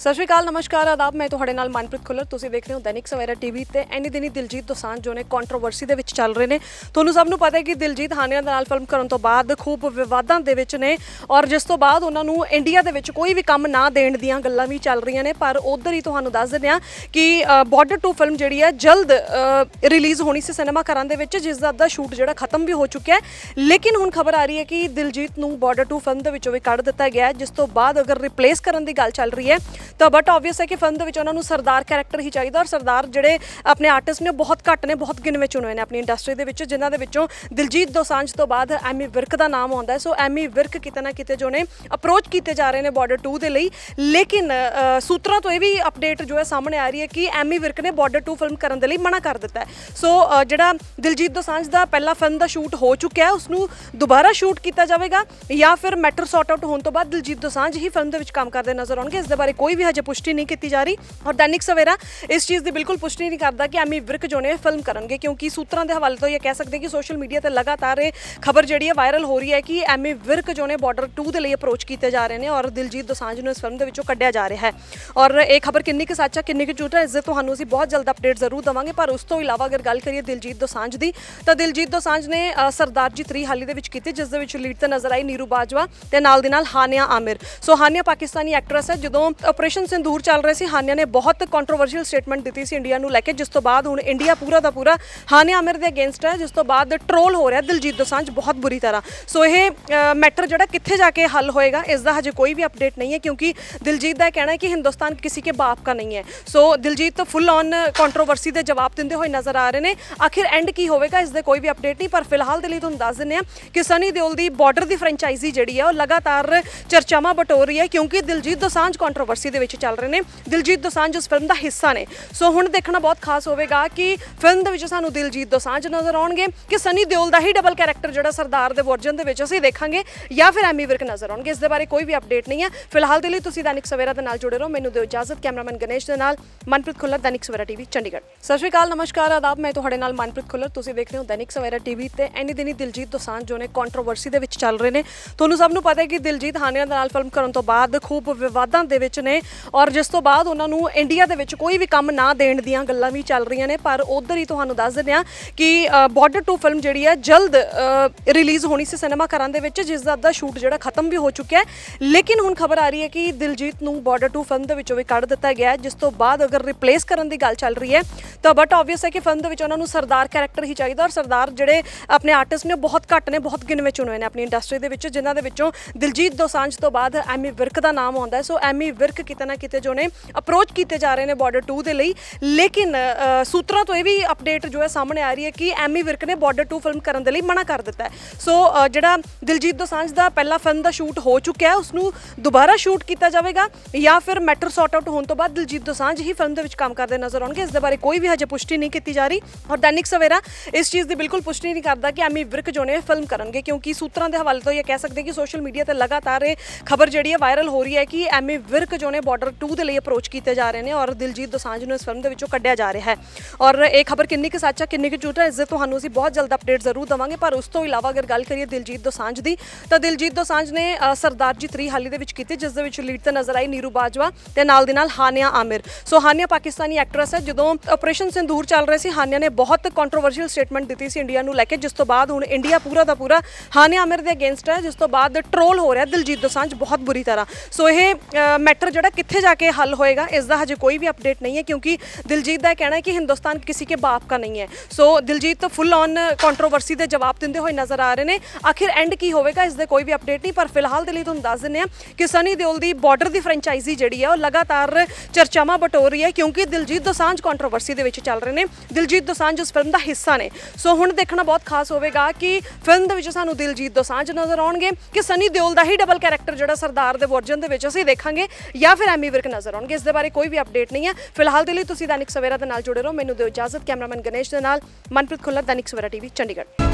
ਸਤਿ ਸ਼੍ਰੀ ਅਕਾਲ, ਨਮਸਕਾਰ, ਆਦਾਬ, ਮੈਂ ਤੁਹਾਡੇ ਨਾਲ ਮਨਪ੍ਰੀਤ ਖੁੱਲਰ। ਤੁਸੀਂ ਦੇਖ ਰਹੇ ਹੋ ਦੈਨਿਕ ਸਵੇਰਾ ਟੀਵੀ ਤੇ ਐਨੀ ਦਿਨੀ ਦਿਲਜੀਤ ਦੋਸਾਂਝ, ਜੋ ਨੇ ਕੰਟਰੋਵਰਸੀ ਦੇ ਵਿੱਚ ਚੱਲ ਰਹੇ ਨੇ। ਤੁਹਾਨੂੰ ਸਭ ਨੂੰ ਪਤਾ ਹੈ ਕਿ ਦਿਲਜੀਤ ਹਾਨੀਆਂ ਦੇ ਨਾਲ ਫਿਲਮ ਕਰਨ ਤੋਂ ਬਾਅਦ ਖੂਬ ਵਿਵਾਦਾਂ ਦੇ ਵਿੱਚ ਨੇ ਔਰ ਜਿਸ ਤੋਂ ਬਾਅਦ ਉਹਨਾਂ ਨੂੰ ਇੰਡੀਆ ਦੇ ਵਿੱਚ ਕੋਈ ਵੀ ਕੰਮ ਨਾ ਦੇਣ ਦੀਆਂ ਗੱਲਾਂ ਵੀ ਚੱਲ ਰਹੀਆਂ ਨੇ। ਪਰ ਉਧਰ ਹੀ ਤੁਹਾਨੂੰ ਦੱਸ ਦਿੰਦੇ ਆ ਕਿ ਬਾਰਡਰ ਟੂ ਫਿਲਮ ਜਿਹੜੀ ਹੈ ਜਲਦ ਰਿਲੀਜ਼ ਹੋਣੀ ਸੀ ਸਿਨੇਮਾ ਘਰਾਂ ਦੇ ਵਿੱਚ, ਜਿਸ ਦਾ ਅੱਧਾ ਸ਼ੂਟ ਜਿਹੜਾ ਖਤਮ ਵੀ ਹੋ ਚੁੱਕਿਆ ਹੈ। ਲੇਕਿਨ ਹੁਣ ਖਬਰ ਆ ਰਹੀ ਹੈ ਕਿ ਦਿਲਜੀਤ ਨੂੰ ਬਾਰਡਰ ਟੂ ਫਿਲਮ ਦੇ ਵਿੱਚੋਂ ਵੀ ਕੱਢ ਦਿੱਤਾ ਗਿਆ ਜਿਸ ਤੋਂ ਬਾਅਦ ਅਗਰ ਰਿਪਲੇਸ ਕਰਨ ਦੀ ਗੱਲ ਚੱਲ ਰਹੀ ਹੈ ਤਾਂ ਬਟ ਆਬਵੀਅਸ ਹੈ ਕਿ ਫਿਲਮ ਦੇ ਵਿੱਚ ਉਹਨਾਂ ਨੂੰ ਸਰਦਾਰ ਕੈਰੈਕਟਰ ਹੀ ਚਾਹੀਦਾ ਔਰ ਸਰਦਾਰ ਜਿਹੜੇ ਆਪਣੇ ਆਰਟਿਸਟ ਨੇ ਉਹ ਬਹੁਤ ਘੱਟ ਨੇ, ਬਹੁਤ ਗਿਣਵੇਂ ਚੁਣੇ ਨੇ ਆਪਣੀ ਇੰਡਸਟਰੀ ਦੇ ਵਿੱਚ, ਜਿਨ੍ਹਾਂ ਦੇ ਵਿੱਚੋਂ ਦਿਲਜੀਤ ਦੋਸਾਂਝ ਤੋਂ ਬਾਅਦ ਐਮੀ ਵਿਰਕ ਦਾ ਨਾਮ ਆਉਂਦਾ ਹੈ। ਸੋ ਐਮੀ ਵਿਰਕ ਕਿਤੇ ਨਾ ਕਿਤੇ ਜੋ ਨੇ ਅਪਰੋਚ ਕੀਤੇ ਜਾ ਰਹੇ ਨੇ ਬਾਰਡਰ 2 ਦੇ ਲਈ। ਲੇਕਿਨ ਸੂਤਰਾਂ ਤੋਂ ਇਹ ਵੀ ਅਪਡੇਟ ਜੋ ਹੈ ਸਾਹਮਣੇ ਆ ਰਹੀ ਹੈ ਕਿ ਐਮੀ ਵਿਰਕ ਨੇ ਬਾਰਡਰ 2 ਫਿਲਮ ਕਰਨ ਦੇ ਲਈ ਮਨਾ ਕਰ ਦਿੱਤਾ ਹੈ। ਸੋ ਜਿਹੜਾ ਦਿਲਜੀਤ ਦੋਸਾਂਝ ਦਾ ਪਹਿਲਾ ਫਿਲਮ ਦਾ ਸ਼ੂਟ ਹੋ ਚੁੱਕਿਆ ਹੈ ਉਸ ਨੂੰ ਦੁਬਾਰਾ ਸ਼ੂਟ ਕੀਤਾ ਜਾਵੇਗਾ ਜਾਂ ਫਿਰ ਮੈਟਰ ਸੌਟ ਆਊਟ ਹੋਣ ਤੋਂ ਬਾਅਦ ਦਿਲਜੀਤ ਦੋਸਾਂਝ ਹੀ ਫਿਲਮ ਦੇ ਵਿੱਚ ਕੰਮ ਕਰਦੇ ਨਜ਼ਰ ਆਉਣਗੇ। ਇਸ ਦੇ ਬਾਰੇ ਕੋਈ ਵੀ ਹਜੇ ਪੁਸ਼ਟੀ ਨਹੀਂ ਕੀਤੀ ਜਾ ਰਹੀ ਔਰ ਦੈਨਿਕ ਸਵੇਰਾ ਇਸ ਚੀਜ਼ ਦੀ ਬਿਲਕੁਲ ਪੁਸ਼ਟੀ ਨਹੀਂ ਕਰਦਾ ਕਿ ਐਮੀ ਵਿਰਕ ਜੋ ਨੇ ਫਿਲਮ ਕਰਨਗੇ, ਕਿਉਂਕਿ ਸੂਤਰਾਂ ਦੇ ਹਵਾਲੇ ਤੋਂ ਇਹ ਕਹਿ ਸਕਦੇ ਕਿ ਸੋਸ਼ਲ ਮੀਡੀਆ ਤੇ ਲਗਾਤਾਰ ਇਹ ਖਬਰ ਜਿਹੜੀ ਹੈ ਵਾਇਰਲ ਹੋ ਰਹੀ ਹੈ ਕਿ ਐਮੀ ਵਿਰਕ ਜੋ ਨੇ ਬਾਰਡਰ 2 ਦੇ ਲਈ ਅਪਰੋਚ ਕੀਤੇ ਜਾ ਰਹੇ ਨੇ ਔਰ ਦਿਲਜੀਤ ਦੋਸਾਂਝ ਨੂੰ ਇਸ ਫਿਲਮ ਦੇ ਵਿੱਚੋਂ ਕੱਢਿਆ ਜਾ ਰਿਹਾ ਹੈ। ਔਰ ਇਹ ਖਬਰ ਕਿੰਨੀ ਕੁ ਸੱਚ ਹੈ, ਕਿੰਨੀ ਕੁ ਝੂਠ ਹੈ, ਇਸ ਦੇ ਤੁਹਾਨੂੰ ਅਸੀਂ ਬਹੁਤ ਜਲਦ ਅਪਡੇਟ ਜ਼ਰੂਰ ਦਵਾਂਗੇ। ਪਰ ਉਸ ਤੋਂ ਇਲਾਵਾ ਅਗਰ ਗੱਲ ਕਰੀਏ ਦਿਲਜੀਤ ਦੋਸਾਂਝ ਦੀ, ਤਾਂ ਦਿਲਜੀਤ ਦੋਸਾਂਝ ਨੇ ਸਰਦਾਰ ਜੀ 3 ਹਾਲੀ ਦੇ ਵਿੱਚ ਕੀਤੀ, ਜਿਸ ਦੇ ਵਿੱਚ ਲੀਡ ਤੇ ਨਜ਼ਰ ਆਈ ਨੀਰੂ ਬਾਜਵਾ ਤੇ ਨਾਲ ਦੀ ਨਾਲ ਹਾਨੀਆ ਆਮਿਰ। ਸੋ ਹਾਨੀਆ ਪਾਕਿਸਤਾਨੀ ਐਕਟਰੈਸ ਹੈ, ਜਦੋਂ ਆਪਰੇਸ਼ਨ ਆਪਰੇਸ਼ਨ ਸੰਦੂਰ ਚੱਲ ਰਹੇ ਸੀ। ਹਾਨੀਆ ਨੇ ਬਹੁਤ ਕੰਟਰੋਵਰਸ਼ੀਅਲ ਸਟੇਟਮੈਂਟ ਦਿੱਤੀ ਸੀ ਇੰਡੀਆ ਨੂੰ ਲੈ ਕੇ, ਜਿਸ ਤੋਂ ਬਾਅਦ ਹੁਣ ਇੰਡੀਆ ਪੂਰਾ ਦਾ ਪੂਰਾ ਹਾਨੀਆ ਅਮਰ ਦੇ ਅਗੇਂਸਟ ਹੈ, ਜਿਸ ਤੋਂ ਬਾਅਦ ਟਰੋਲ ਹੋ ਰਿਹਾ ਦਿਲਜੀਤ ਦੋਸਾਂਝ ਬਹੁਤ ਬੁਰੀ ਤਰ੍ਹਾਂ। ਸੋ ਇਹ ਮੈਟਰ ਜਿਹੜਾ ਕਿੱਥੇ ਜਾ ਕੇ ਹੱਲ ਹੋਏਗਾ, ਇਸ ਦਾ ਹਜੇ ਕੋਈ ਵੀ ਅਪਡੇਟ ਨਹੀਂ ਹੈ, ਕਿਉਂਕਿ ਦਿਲਜੀਤ ਦਾ ਕਹਿਣਾ ਹੈ ਕਿ ਹਿੰਦੁਸਤਾਨ ਕਿਸੇ ਕੇ ਬਾਪ ਦਾ ਨਹੀਂ ਹੈ। So Diljit full on controversy ਦੇ ਜਵਾਬ ਦਿੰਦੇ ਹੋਏ ਨਜ਼ਰ ਆ ਰਹੇ ਨੇ। ਆਖਿਰ ਐਂਡ ਕੀ ਹੋਵੇਗਾ, ਇਸ ਦੇ ਕੋਈ ਵੀ ਅਪਡੇਟ ਨਹੀਂ, ਪਰ ਫਿਲਹਾਲ ਦੇ ਲਈ ਤੁਹਾਨੂੰ ਦੱਸ ਦਿੰਨੇ ਆ ਕਿ ਸਨੀ ਦਿਓਲ ਦੀ ਬਾਰਡਰ ਦੀ ਫਰੈਂਚਾਈਜ਼ੀ ਜਿਹੜੀ ਹੈ, ਉਹ ਲਗਾਤਾਰ ਚਰਚਾਵਾਂ ਬਟੋਰ ਰਹੀ ਹੈ, ਕਿਉਂਕਿ ਦਿਲਜੀਤ ਦੋਸਾਂਝ ਕੰਟਰੋਵਰਸੀ ਦੇ ਵਿੱਚ ਚੱਲ ਰਹੇ ਨੇ। ਦਿਲਜੀਤ ਦੋਸਾਂਝ ਉਸ ਫਿਲਮ ਦਾ ਹਿੱਸਾ ਨੇ। ਸੋ ਹੁਣ ਦੇਖਣਾ ਬਹੁਤ ਖਾਸ ਹੋਵੇਗਾ ਕਿ ਫਿਲਮ ਦੇ ਵਿੱਚ ਸਾਨੂੰ ਦਿਲਜੀਤ ਦੋਸਾਂਝ ਨਜ਼ਰ ਆਉਣਗੇ ਕਿ ਸਨੀ ਦਿਓਲ ਦਾ ਹੀ ਡਬਲ ਕੈਰੈਕਟਰ ਜਿਹੜਾ ਸਰਦਾਰ ਦੇ ਵਰਜਨ ਦੇ ਵਿੱਚ ਅਸੀਂ ਦੇਖਾਂਗੇ ਜਾਂ ਫਿਰ ਐਮੀ ਵਿਰਕ ਨਜ਼ਰ ਆਉਣਗੇ। ਇਸ ਦੇ ਬਾਰੇ ਕੋਈ ਵੀ ਅਪਡੇਟ ਨਹੀਂ ਹੈ। ਫਿਲਹਾਲ ਦੇ ਲਈ ਤੁਸੀਂ ਦੈਨਿਕ ਸਵੇਰਾ ਦੇ ਨਾਲ ਜੁੜੇ ਰਹੋ। ਮੈਨੂੰ ਦਿਓ ਇਜਾਜ਼ਤ। ਕੈਮਰਾਮੈਨ ਗਣੇਸ਼ ਦੇ ਨਾਲ ਮਨਪ੍ਰੀਤ ਖੁੱਲਰ, ਦੈਨਿਕ ਸਵੇਰਾ ਟੀਵੀ, ਚੰਡੀਗੜ੍ਹ। ਸਤਿ ਸ਼੍ਰੀ ਅਕਾਲ, ਨਮਸਕਾਰ, ਆਦਾਬ। ਮੈਂ ਤੁਹਾਡੇ ਨਾਲ ਮਨਪ੍ਰੀਤ ਖੁੱਲਰ। ਤੁਸੀਂ ਦੇਖ ਰਹੇ ਹੋ ਦੈਨਿਕ ਸਵੇਰਾ ਟੀਵੀ ਤੇ ਐਨੀ ਦਿਨੀ ਦਿਲਜੀਤ ਦੋਸਾਂਝ ਜੋ ਨੇ ਕੰਟਰੋਵਰਸੀ ਦੇ ਵਿੱਚ ਚੱਲ ਰਹੇ ਨੇ। ਤੁਹਾਨੂੰ ਸਭ ਨੂੰ ਪਤਾ ਹੈ ਕਿ ਦਿਲਜੀਤ ਹਾਨੀਆ ਦੇ ਨਾਲ ਫਿਲਮ ਕਰਨ ਤੋਂ ਬਾਅਦ ਖੂਬ ਵਿਵਾਦਾਂ ਦੇ ਵਿੱਚ ਨੇ। ਔਰ ਜਿਸ ਤੋਂ ਬਾਅਦ ਉਹਨਾਂ ਨੂੰ ਇੰਡੀਆ ਦੇ ਵਿੱਚ ਕੋਈ ਵੀ ਕੰਮ ਨਾ ਦੇਣ ਦੀਆਂ ਗੱਲਾਂ ਵੀ ਚੱਲ ਰਹੀਆਂ ਨੇ, ਪਰ ਉਧਰ ਹੀ ਤੁਹਾਨੂੰ ਦੱਸ ਦਿੰਦੇ ਆ ਕਿ ਬਾਰਡਰ ਟੂ ਫਿਲਮ ਜਿਹੜੀ ਹੈ ਜਲਦ ਰਿਲੀਜ਼ ਹੋਣੀ ਸੀ ਸਿਨੇਮਾ ਘਰਾਂ ਦੇ ਵਿੱਚ, ਜਿਸ ਦਾ ਅੱਧਾ ਸ਼ੂਟ ਜਿਹੜਾ ਖਤਮ ਵੀ ਹੋ ਚੁੱਕਿਆ ਹੈ। ਲੇਕਿਨ ਹੁਣ ਖਬਰ ਆ ਰਹੀ ਹੈ ਕਿ ਦਿਲਜੀਤ ਨੂੰ ਬਾਰਡਰ ਟੂ ਫਿਲਮ ਦੇ ਵਿੱਚੋਂ ਵੀ ਕੱਢ ਦਿੱਤਾ ਗਿਆ ਹੈ, ਜਿਸ ਤੋਂ ਬਾਅਦ ਅਗਰ ਰਿਪਲੇਸ ਕਰਨ ਦੀ ਗੱਲ ਚੱਲ ਰਹੀ ਹੈ, ਤਾਂ ਬਟ ਆਬਵੀਅਸ ਹੈ ਕਿ ਫਿਲਮ ਦੇ ਵਿੱਚ ਉਹਨਾਂ ਨੂੰ ਸਰਦਾਰ ਕੈਰੈਕਟਰ ਹੀ ਚਾਹੀਦਾ ਔਰ ਸਰਦਾਰ ਜਿਹੜੇ ਆਪਣੇ ਆਰਟਿਸਟ ਨੇ ਉਹ ਬਹੁਤ ਘੱਟ ਨੇ, ਬਹੁਤ ਗਿਣਵੇਂ ਚੁਣੇ ਹੋਏ ਨੇ ਆਪਣੀ ਇੰਡਸਟਰੀ ਦੇ ਵਿੱਚ, ਜਿਨ੍ਹਾਂ ਦੇ ਵਿੱਚੋਂ ਦਿਲਜੀਤ ਦੋਸਾਂਝ ਤੋਂ ਬਾਅਦ ਐਮੀ ਵਿਰਕ ਦਾ ਨਾਮ ਆਉਂਦਾ ਹੈ। ਸੋ ਐਮੀ ਵਿਰਕ ਕਿਤੇ ਨਾ ਕਿਤੇ ਜੋ ਨੇ ਅਪਰੋਚ ਕੀਤੇ ਜਾ ਰਹੇ ਨੇ ਬਾਰਡਰ 2 ਦੇ ਲਈ। ਲੇਕਿਨ ਸੂਤਰਾਂ ਤੋਂ ਇਹ ਵੀ ਅਪਡੇਟ ਜੋ ਹੈ ਸਾਹਮਣੇ ਆ ਰਹੀ ਹੈ ਕਿ ਐਮੀ ਵਿਰਕ ਨੇ ਬਾਰਡਰ 2 ਫਿਲਮ ਕਰਨ ਦੇ ਲਈ ਮਨਾ ਕਰ ਦਿੱਤਾ ਹੈ। ਸੋ ਜਿਹੜਾ ਦਿਲਜੀਤ ਦੋਸਾਂਝ ਦਾ ਪਹਿਲਾ ਫਿਲਮ ਦਾ ਸ਼ੂਟ ਹੋ ਚੁੱਕਿਆ ਹੈ ਉਸ ਨੂੰ ਦੁਬਾਰਾ ਸ਼ੂਟ ਕੀਤਾ ਜਾਵੇਗਾ ਜਾਂ ਫਿਰ ਮੈਟਰ ਸੌਟ ਆਊਟ ਹੋਣ ਤੋਂ ਬਾਅਦ ਦਿਲਜੀਤ ਦੋਸਾਂਝ ਹੀ ਫਿਲਮ ਦੇ ਵਿੱਚ ਕੰਮ ਕਰਦੇ ਨਜ਼ਰ ਆਉਣਗੇ। ਇਸ ਦੇ ਬਾਰੇ ਕੋਈ ਵੀ ਹਜੇ ਪੁਸ਼ਟੀ ਨਹੀਂ ਕੀਤੀ ਜਾ ਰਹੀ। ਔਰ ਦੈਨਿਕ ਸਵੇਰਾ ਇਸ ਚੀਜ਼ ਦੀ ਬਿਲਕੁਲ ਪੁਸ਼ਟੀ ਨਹੀਂ ਕਰਦਾ ਕਿ ਐਮੀ ਵਿਰਕ ਜੋ ਨੇ ਫਿਲਮ ਕਰਨਗੇ, ਕਿਉਂਕਿ ਸੂਤਰਾਂ ਦੇ ਹਵਾਲੇ ਤੋਂ ਇਹ ਕਹਿ ਸਕਦੇ ਕਿ ਸੋਸ਼ਲ ਮੀਡੀਆ ਤੇ ਲਗਾਤਾਰ ਇਹ ਖਬਰ ਜਿਹੜੀ ਹੈ ਵਾਇਰਲ ਹੋ ਰਹੀ ਹੈ ਕਿ ਐਮੀ ਵਿਰਕ ਜੋ ਨੇ ਬਾਰਡਰ 2 ਦੇ ਲਈ ਅਪਰੋਚ ਕੀਤੇ ਜਾ ਰਹੇ ਨੇ ਔਰ ਦਿਲਜੀਤ ਦੋਸਾਂਝ ਨੂੰ ਇਸ ਫਿਲਮ ਦੇ ਵਿੱਚੋਂ ਕੱਢਿਆ ਜਾ ਰਿਹਾ ਹੈ। ਔਰ ਇਹ ਖਬਰ ਕਿੰਨੀ ਕੁ ਸੱਚ ਹੈ ਕਿੰਨੀ ਕੁ ਝੂਠ ਹੈ ਇਸ ਦੇ ਤੁਹਾਨੂੰ ਅਸੀਂ ਬਹੁਤ ਜਲਦ ਅਪਡੇਟ ਜ਼ਰੂਰ ਦਵਾਂਗੇ, ਪਰ ਉਸ ਤੋਂ ਇਲਾਵਾ ਅਗਰ ਗੱਲ ਕਰੀਏ ਦਿਲਜੀਤ ਦੋਸਾਂਝ ਦੀ, ਤਾਂ ਦਿਲਜੀਤ ਦੋਸਾਂਝ ਨੇ ਸਰਦਾਰ ਜੀ 3 ਹਾਲੀ ਦੇ ਵਿੱਚ ਕੀਤੀ, ਜਿਸ ਦੇ ਵਿੱਚ ਲੀਡ ਤੇ ਨਜ਼ਰ ਆਈ ਨੀਰੂ ਬਾਜਵਾ ਤੇ ਨਾਲ ਦੀ ਨਾਲ ਹਾਨੀਆ ਆਮਿਰ। ਸੋ ਹਾਨੀਆ ਪਾਕਿਸਤਾਨੀ ਐਕਟਰੈਸ ਹੈ, ਜਦੋਂ ਆਪਰੇਸ਼ਨ ਸਿੰਦੂਰ ਚੱਲ ਰਹੇ ਸੀ, ਹਾਨੀਆ ਨੇ ਬਹੁਤ ਕੰਟਰੋਵਰਸ਼ੀਅਲ ਸਟੇਟਮੈਂਟ ਦਿੱਤੀ ਸੀ ਇੰਡੀਆ ਨੂੰ ਲੈ ਕੇ, ਜਿਸ ਤੋਂ ਬਾਅਦ ਹੁਣ ਇੰਡੀਆ ਪੂਰਾ ਦਾ ਪੂਰਾ ਹਾਨੀਆ ਆਮਿਰ ਦੇ ਅਗੇਂਸਟ ਹੈ, ਜਿਸ ਤੋਂ ਬਾਅਦ ਟ੍ਰੋਲ ਹੋ ਰਿਹਾ ਦਿਲਜੀਤ ਦੋਸਾਂਝ ਬਹੁਤ ਬੁਰੀ ਤਰ੍ਹਾਂ। ਸੋ ਇਹ ਮੈਟਰ ਜਿਹੜਾ ਕਿੱਥੇ ਜਾ ਕੇ ਹੱਲ ਹੋਏਗਾ, ਇਸ ਦਾ ਹਜੇ ਕੋਈ ਵੀ ਅਪਡੇਟ ਨਹੀਂ ਹੈ, ਕਿਉਂਕਿ ਦਿਲਜੀਤ ਦਾ ਕਹਿਣਾ ਹੈ ਕਿ ਹਿੰਦੁਸਤਾਨ ਕਿਸੇ ਕੇ ਬਾਪ ਦਾ ਨਹੀਂ ਹੈ। So Diljit full on controversy ਦੇ ਜਵਾਬ ਦਿੰਦੇ ਹੋਏ ਨਜ਼ਰ ਆ ਰਹੇ ਨੇ। ਆਖਿਰ ਐਂਡ ਕੀ ਹੋਵੇਗਾ, ਇਸ ਦੇ ਕੋਈ ਵੀ ਅਪਡੇਟ ਨਹੀਂ, ਪਰ ਫਿਲਹਾਲ ਦੇ ਲਈ ਤੁਹਾਨੂੰ ਦੱਸ ਦਿੰਦੇ ਆ ਕਿ ਸਨੀ ਦਿਓਲ ਦੀ ਬਾਰਡਰ ਦੀ ਫਰੈਂਚਾਈਜ਼ੀ ਜਿਹੜੀ ਆ ਉਹ ਲਗਾਤਾਰ ਚਰਚਾਵਾਂ ਬਟੋ ਰਹੀ ਹੈ, ਕਿਉਂਕਿ ਦਿਲਜੀਤ ਦੋਸਾਂਝ ਕੰਟਰੋਵਰਸੀ ਦੇ ਵਿੱਚ ਚੱਲ ਰਹੇ ਨੇ। ਦਿਲਜੀਤ ਦੋਸਾਂਝ ਉਸ ਫਿਲਮ ਦਾ ਹਿੱਸਾ ਨੇ। ਸੋ ਹੁਣ ਦੇਖਣਾ ਬਹੁਤ ਖਾਸ ਹੋਵੇਗਾ ਕਿ ਫਿਲਮ ਦੇ ਵਿੱਚ ਸਾਨੂੰ ਦਿਲਜੀਤ ਦੋਸਾਂਝ ਨਜ਼ਰ ਆਉਣਗੇ, ਕਿ ਸਨੀ ਦਿਓਲ ਦਾ ਹੀ ਡਬਲ ਕੈਰੈਕਟਰ ਜਿਹੜਾ ਸਰਦਾਰ ਦੇ ਵਰਜਨ ਦੇ ਵਿੱਚ ਅਸੀਂ ਦੇਖਾਂਗੇ, ਜਾਂ ਫਿਰ ਐਮੀ ਵਿਰਕ ਨਜ਼ਰ ਆਉਣਗੇ। ਇਸ ਦੇ ਬਾਰੇ ਕੋਈ ਵੀ ਅਪਡੇਟ ਨਹੀਂ ਹੈ। ਫਿਲਹਾਲ ਦੇ ਲਈ ਤੁਸੀਂ ਦੈਨਿਕ ਸਵੇਰਾ ਦੇ ਨਾਲ ਜੁੜੇ ਰਹੋ। ਮੈਨੂੰ ਦਿਓ ਇਜਾਜ਼ਤ। ਕੈਮਰਾਮੈਨ ਗਣੇਸ਼ ਦੇ ਨਾਲ ਮਨਪ੍ਰੀਤ ਖੁੱਲਰ, ਦੈਨਿਕ ਸਵੇਰਾ ਟੀਵੀ ਚੰਡੀਗੜ੍ਹ।